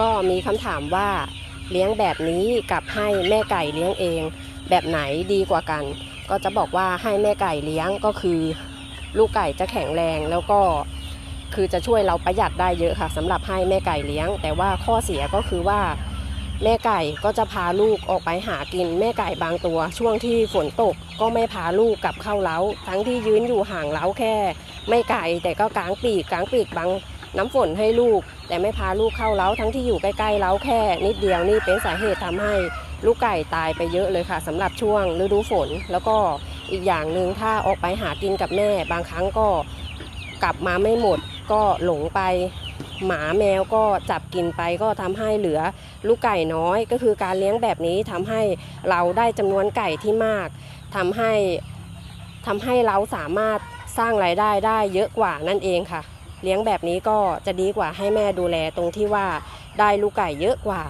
ก็มีคำถามว่าเลี้ยงแบบนี้กับให้แม่ไก่เลี้ยงเอง แบบไหนดีกว่ากัน ก็จะบอกว่าให้แม่ไก่เลี้ยงก็คือ ลูกไก่จะแข็งแรงแล้วก็คือจะช่วยเราประหยัดได้เยอะค่ะสำหรับให้แม่ไก่เลี้ยง แต่ว่าข้อเสียก็คือว่า แม่ไก่ก็จะพาลูกออกไปหากิน แม่ไก่บางตัว ช่วงที่ฝนตกก็ไม่พาลูกกลับเข้าเล้า ทั้งที่ยืนอยู่ห่างเล้าแค่ ไม่ไกลแต่ก็กางปีกกางปีกบังน้ำฝนให้ลูก แต่ไม่พาลูกเข้าเล้าทั้งที่อยู่ใกล้ๆเล้าแค่ นิดเดียวนี่เป็นสาเหตุทำให้ลูกไก่ตายไปเยอะเลยค่ะสำหรับช่วงฤดูฝน แล้วก็อีกอย่างหนึ่งถ้าออกไปหากินกับแม่ บางครั้งก็กลับมาไม่หมดก็หลงไป หมาแมวก็จับกินไปก็ทำให้เหลือลูกไก่น้อย ก็คือการเลี้ยงแบบนี้ทำให้เราได้จำนวนไก่ที่มากทำให้ทำให้เราสามารถสร้างรายได้ได้เยอะกว่านั่นเองค่ะ เลี้ยงแบบนี้ก็จะดีกว่าให้แม่ดูแลตรงที่ว่าได้ลูกไก่เยอะกว่า